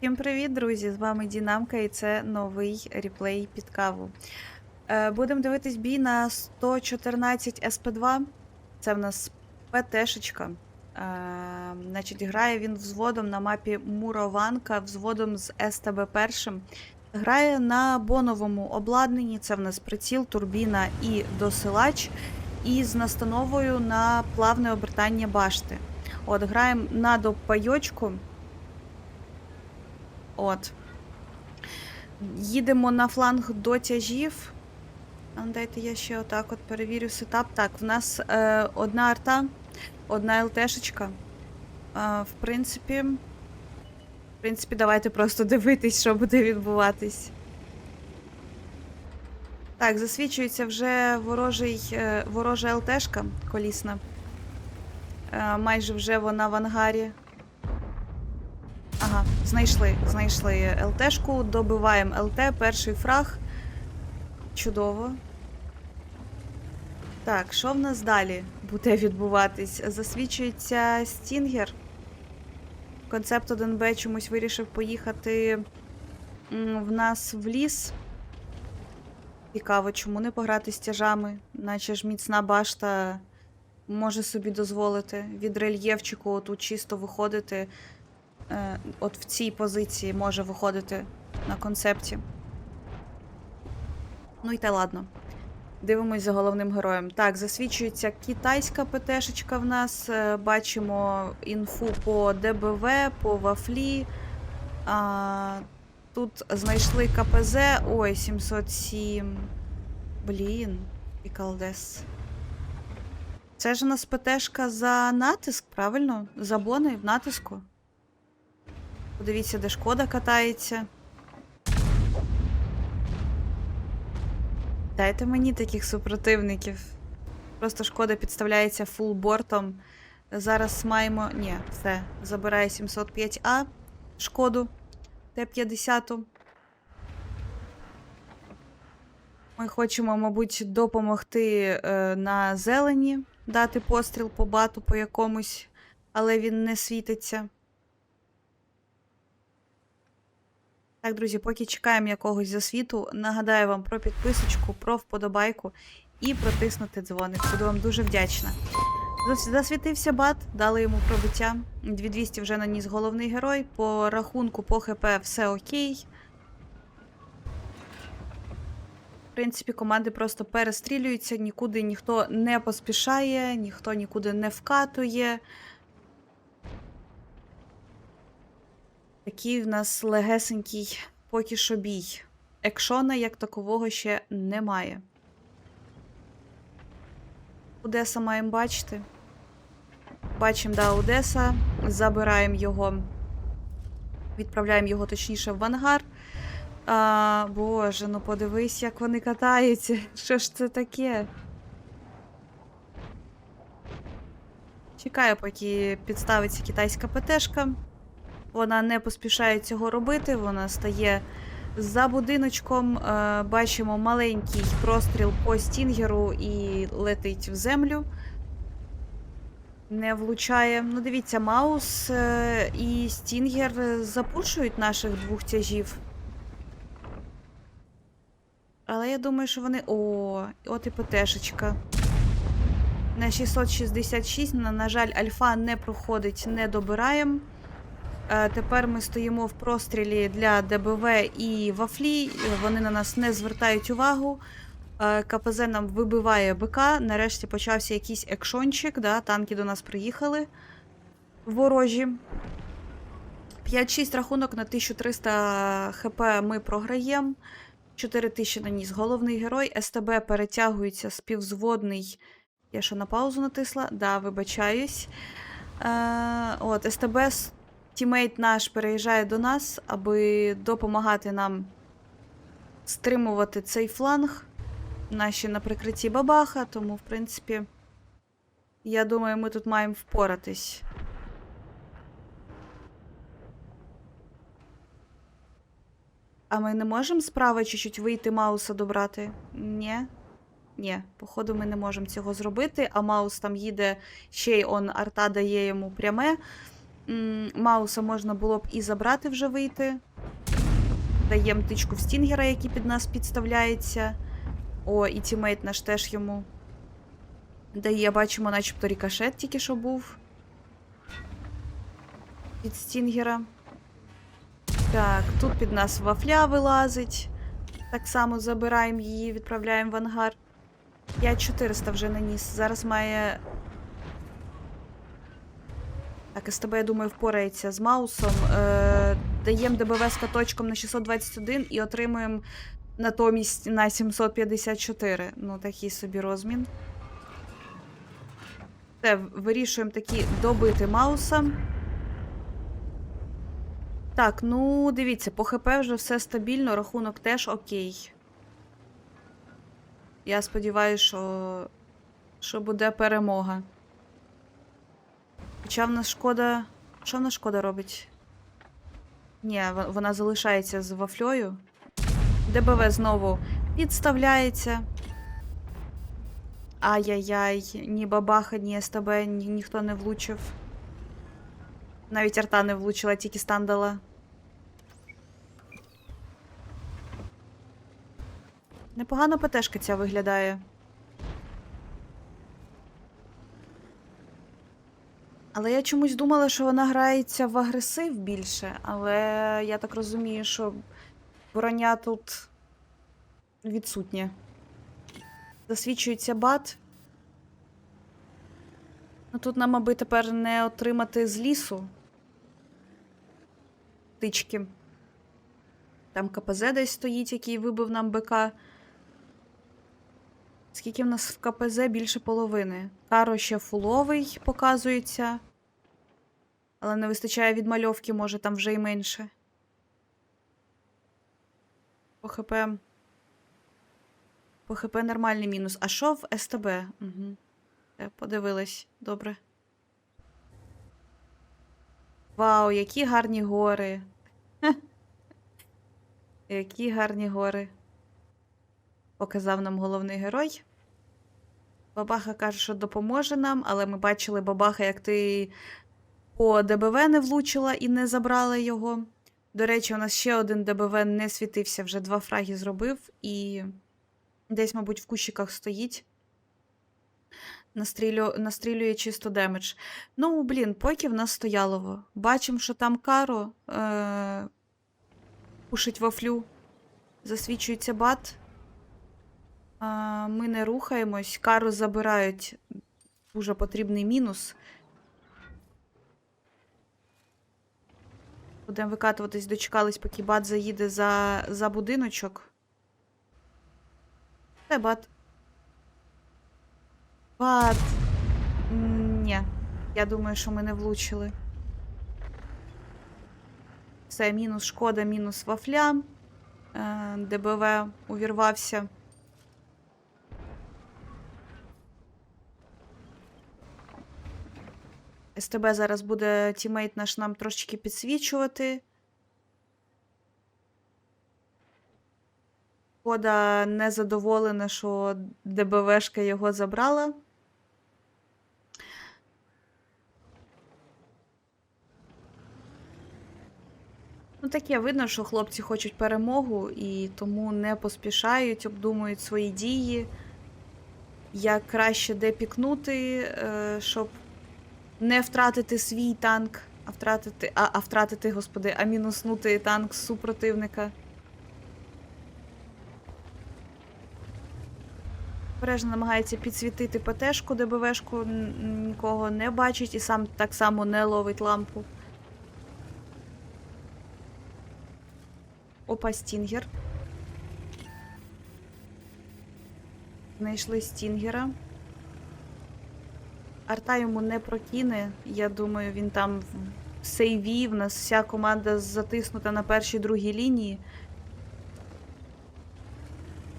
Всім привіт, друзі! З вами Дінамка і це новий реплей під каву. Е, Будемо дивитись бій на 114 СП2. Це в нас ПТшечка. Е, Значить, грає він взводом на мапі Мурованка, взводом з СТБ першим. Грає на боновому обладнанні. Це в нас приціл, турбіна і досилач. І з настановою на плавне обертання башти. От, граємо на допайочку. От. Їдемо на фланг до тяжів. Дайте я ще отак от перевірю сетап. Так, в нас е, одна арта, одна ЛТшечка. Е, в принципі. В принципі, давайте просто дивитись, що буде відбуватись. Так, засвічується вже ворожий, е, ворожа ЛТшка колісна. Е, майже вже вона в ангарі. Знайшли, знайшли ЛТшку, добиваємо ЛТ, перший фраг. Чудово. Так, що в нас далі буде відбуватись? Засвічується Стінгер. Концепт 1Б чомусь вирішив поїхати в нас в ліс. Цікаво, чому не пограти з тяжами, наче ж міцна башта може собі дозволити від рельєфчику тут чисто виходити е, от в цій позиції може виходити на концепті. Ну і те ладно. Дивимось за головним героєм. Так, засвідчується китайська ПТшечка в нас. Е, Бачимо інфу по ДБВ, по вафлі. А, тут знайшли КПЗ. Ой, 707. Блін, і калдес. Це ж у нас ПТшка за натиск, правильно? За бони в натиску. Подивіться, де шкода катається. Дайте мені таких супротивників. Просто шкода підставляється фулбортом. Зараз маємо. Ні, все. Забирає 705А шкоду Т-50. Ми хочемо, мабуть, допомогти е, на зелені, дати постріл по бату по якомусь, але він не світиться. Так, друзі, поки чекаємо якогось засвіту, нагадаю вам про підписочку, про вподобайку і протиснути дзвоник. Буду вам дуже вдячна. Засвітився бат, дали йому пробиття. 2200 вже наніс головний герой. По рахунку, по ХП все окей. В принципі, команди просто перестрілюються, нікуди ніхто не поспішає, ніхто нікуди не вкатує. Такий в нас легесенький поки що бій. Екшона як такового ще немає. Одеса маємо бачити. Бачимо, да, Одеса. Забираємо його. Відправляємо його точніше в ангар. А, Боже, ну подивись, як вони катаються. Що ж це таке? Чекаю, поки підставиться китайська ПТшка. Вона не поспішає цього робити, вона стає за будиночком. Е, бачимо маленький простріл по стінгеру і летить в землю. Не влучає. Ну, дивіться, Маус е, і Стінгер запушують наших двох тяжів. Але я думаю, що вони. О, от і ПТшечка. На 666, на, на жаль, альфа не проходить, не добираємо. Е, Тепер ми стоїмо в прострілі для ДБВ і вафлі. Вони на нас не звертають увагу. Е, КПЗ нам вибиває БК. Нарешті почався якийсь екшончик. Да? Танки до нас приїхали. Ворожі. 5-6 рахунок на 1300 хп ми програємо. 4000 наніс головний герой. СТБ перетягується співзводний. Я що на паузу натисла? Да, вибачаюсь. Е, от, СТБ тімейт наш переїжджає до нас, аби допомагати нам стримувати цей фланг. Наші на прикритті бабаха, тому, в принципі, я думаю, ми тут маємо впоратись. А ми не можемо справа чуть-чуть вийти Мауса добрати? Ні. Ні, походу, ми не можемо цього зробити, а Маус там їде ще й он арта дає йому пряме. Мауса можна було б і забрати вже вийти. Даємо тичку в Стінгера, який під нас підставляється. О, і тімейт наш теж йому дає, бачимо, начебто рікошет тільки що був. Від Стінгера. Так, тут під нас вафля вилазить. Так само забираємо її, відправляємо в ангар. 5400 вже наніс. Зараз має. Так, СТБ, я думаю, впорається з Маусом. Е, даємо ДБВ з каточком на 621 і отримуємо натомість на 754. Ну, такий собі розмін. Все, вирішуємо такі добити Мауса. Так, ну дивіться, по ХП вже все стабільно, рахунок теж окей. Я сподіваюся, що, що буде перемога. Хоча в нас шкода. Що в нас шкода робить? Ні, вона залишається з вафлею. ДБВ знову підставляється. Ай-яй-яй, ні бабаха, ні СТБ, ні, ніхто не влучив. Навіть арта не влучила, тільки стан дала. Непогано ПТшка ця виглядає. Але я чомусь думала, що вона грається в агресив більше, але я так розумію, що броня тут відсутня. Засвідчується бат. Ну тут нам, аби тепер не отримати з лісу тички. Там КПЗ десь стоїть, який вибив нам БК. Скільки в нас в КПЗ більше половини. Каро ще фуловий показується. Але не вистачає відмальовки, може там вже й менше. По ХП. По ХП нормальний мінус. А що в СТБ? Угу. Подивилась. Добре. Вау, які гарні гори. Які гарні гори. Показав нам головний герой. Бабаха каже, що допоможе нам, але ми бачили бабаха, як ти по ДБВ не влучила і не забрала його. До речі, у нас ще один ДБВ не світився, вже два фраги зробив, і десь, мабуть, в кущиках стоїть. Настрілю... Настрілює чисто демедж. Ну, блін, поки в нас стоялово. Бачимо, що там каро е... пушить вафлю. Засвічується бат. А, ми не рухаємось. Кару забирають дуже потрібний мінус. Будемо викатуватись, дочекались, поки бат заїде за, за будиночок. Це бат. Бат. Ні. Я думаю, що ми не влучили. Все, мінус шкода, мінус вафля. Е, ДБВ увірвався. СТБ зараз буде тімейт наш нам трошечки підсвічувати. Шкода незадоволена, що ДБВшка його забрала. Ну, таке видно, що хлопці хочуть перемогу і тому не поспішають, обдумують свої дії, як краще де пікнути, е, щоб не втратити свій танк, а втратити, а, а втратити, господи, а мінуснути танк супротивника. Бережно намагається підсвітити ПТшку, ДБВшку нікого не бачить і сам так само не ловить лампу. Опа, Стінгер. Знайшли Стінгера. Арта йому не прокине. Я думаю, він там в сейві. В нас вся команда затиснута на першій другій лінії.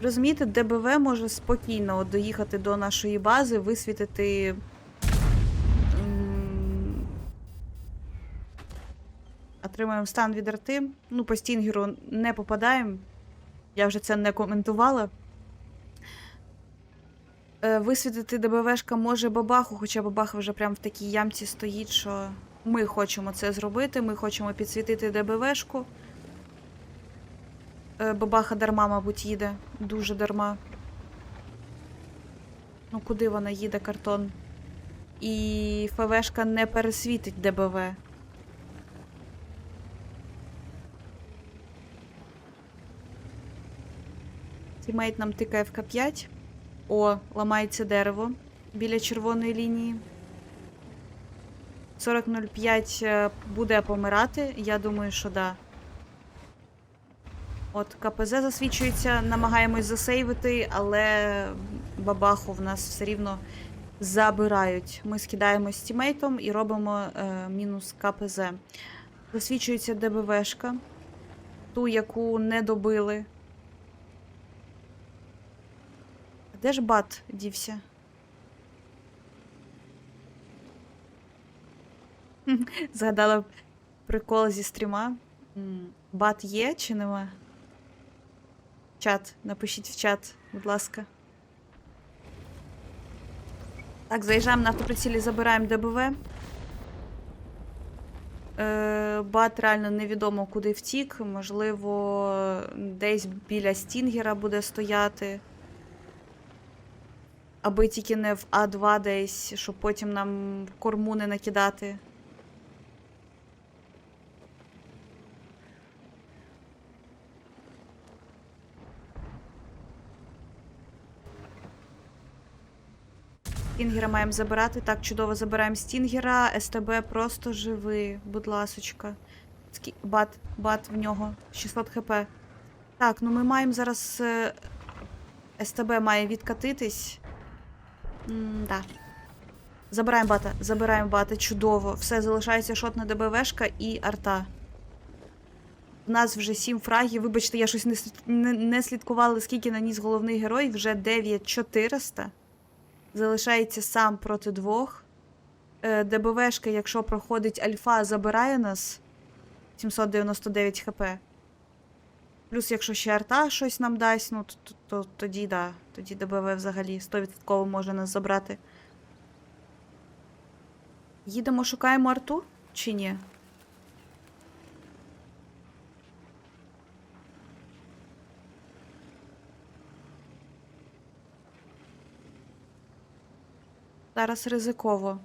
Розумієте, ДБВ може спокійно доїхати до нашої бази, висвітити. Отримаємо стан від арти. Ну, по стінгеру не попадаємо. Я вже це не коментувала. Е, Висвітити ДБВшка може бабаху, хоча бабаха вже прям в такій ямці стоїть, що Ми хочемо це зробити, ми хочемо підсвітити ДБВшку. Е, Бабаха дарма, мабуть, їде. Дуже дарма. Ну, куди вона їде, картон? І ФВшка не пересвітить ДБВ. Тімейт нам тикає в К5. О, ламається дерево біля червоної лінії. 40.05 е, буде помирати. Я думаю, що да. От КПЗ засвічується, намагаємось засейвити, але бабаху в нас все рівно забирають. Ми скидаємо з тімейтом і робимо е, мінус КПЗ. Засвічується ДБВшка, ту, яку не добили. А Де ж бат дівся? Згадала прикол зі стріма. Бат є чи нема? Чат, напишіть в чат, будь ласка. Так, заїжджаємо на автоприцілі, забираємо ДБВ. Е, бат реально невідомо куди втік. Можливо, десь біля Стінгера буде стояти. Аби тільки не в А2 десь, щоб потім нам корму не накидати. Стінгера маємо забирати. Так, чудово забираємо Стінгера. СТБ просто живи, будь ласочка. Скі... Бат, бат в нього. 600 хп. Так, ну ми маємо зараз. е, СТБ має відкатитись. М да. Забираємо бата, забираємо бата, чудово. Все, залишається шот на ДБВшка і арта. У нас вже 7 фрагів. Вибачте, я щось не, не, не слідкувала, скільки наніс головний герой. Вже 9400. Залишається сам проти двох. Е, ДБВшка, якщо проходить альфа, забирає нас 799 хп. Плюс, якщо ще арта щось нам дасть, ну то, то, то тоді да. Тоді ДБВ взагалі 100% може нас забрати. Їдемо, шукаємо арту чи ні? Зараз ризиково.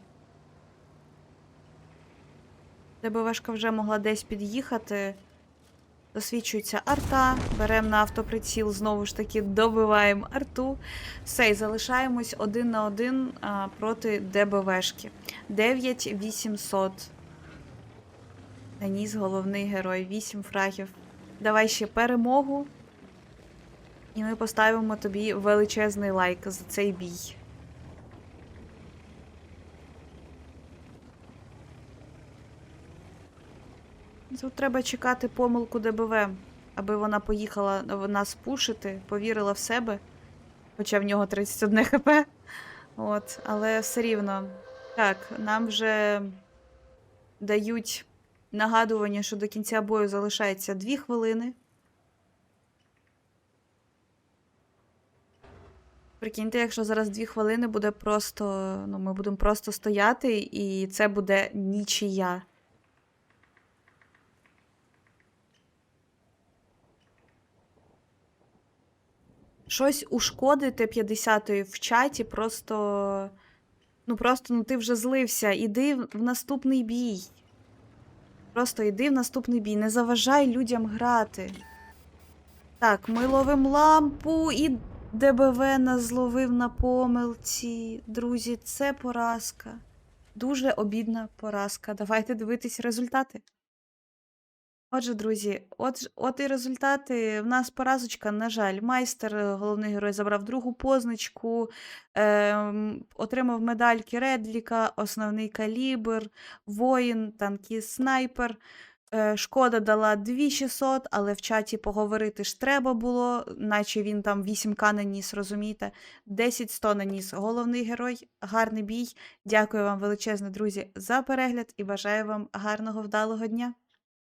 ДБВшка вже могла десь під'їхати. Засвічується арта. Беремо на автоприціл, знову ж таки, добиваємо арту. Все, і залишаємось один на один а, проти ДБВшки. 9800. Наніс головний герой. 8 фрагів. Давай ще перемогу. І ми поставимо тобі величезний лайк за цей бій. Тут треба чекати помилку ДБВ, аби вона поїхала нас пушити, повірила в себе. Хоча в нього 31 хп. От, але все рівно. Так, нам вже дають нагадування, що до кінця бою залишається 2 хвилини. Прикиньте, якщо зараз 2 хвилини буде просто. Ну, ми будемо просто стояти, і це буде нічия. Щось ушкодити 50-ї в чаті, просто. Ну, просто ну ти вже злився. Іди в наступний бій. Просто йди в наступний бій. Не заважай людям грати. Так, ми ловимо лампу і ДБВ нас зловив на помилці. Друзі, це поразка. Дуже обідна поразка. Давайте дивитись результати. Отже, друзі, от, от і результати. В нас поразочка, на жаль, майстер, е, головний герой, забрав другу позначку, ем, отримав медальки Редліка, основний калібр, воїн, танкіст, снайпер. Е, Шкода дала 2600, але в чаті поговорити ж треба було, наче він там 8к наніс, розумієте? 10-100 наніс. Головний герой, гарний бій. Дякую вам величезне, друзі, за перегляд і бажаю вам гарного вдалого дня.